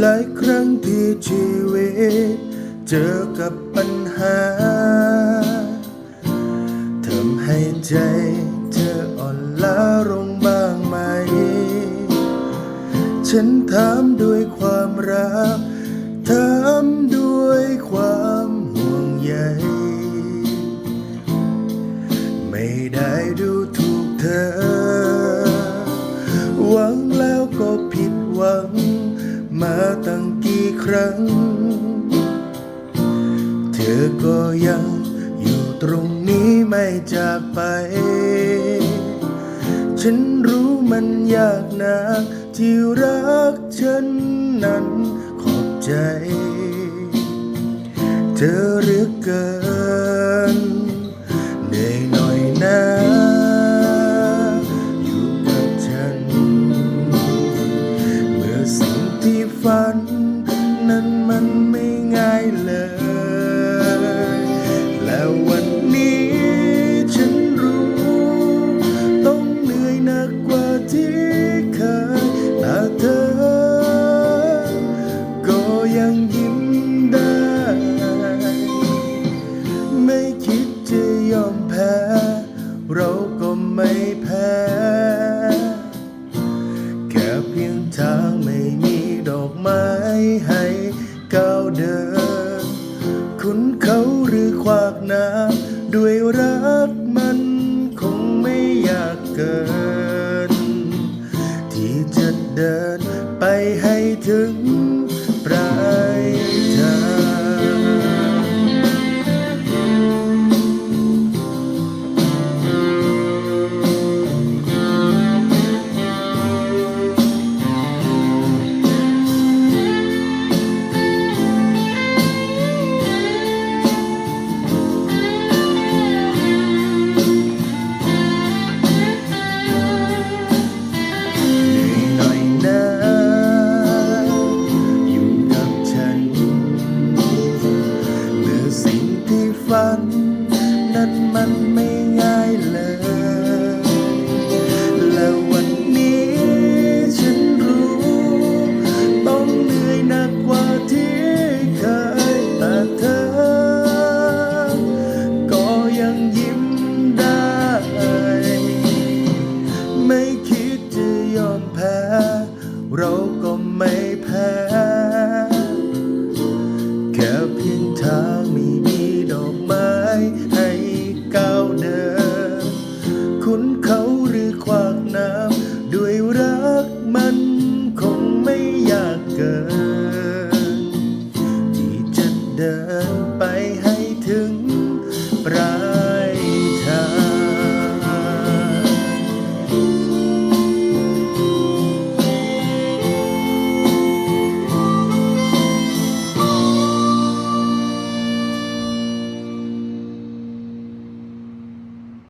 หลายครั้งที่ชีวิต เจอกับปัญหาทำให้ใจเธออ่อนล้าลงบ้างไหม ฉันถามด้วยความรักถามด้วยความ รั้ง เธอก็ยังอยู่ตรงนี้ไม่จากไป ฉันรู้มันยากนักที่รักฉันนั้นขอบใจ เธอเหลือเกินเหนื่อยหน่อยนะอยู่กับฉัน เมื่อสิ่งที่ฝัน นั้นมันไม่ง่ายเลย แล้ววันนี้ฉันรู้ ต้องเหนื่อยหนักกว่าที่เคยแต่เธอ ก็ยังยิ้มได้ ไม่คิดจะยอมแพ้ เราก็ไม่แพ้แค่เพียงทางไม่มีดอกไมุ้นเขาหรือขวากน้ำ นั้นมันไม่ เกินที่จะเดิน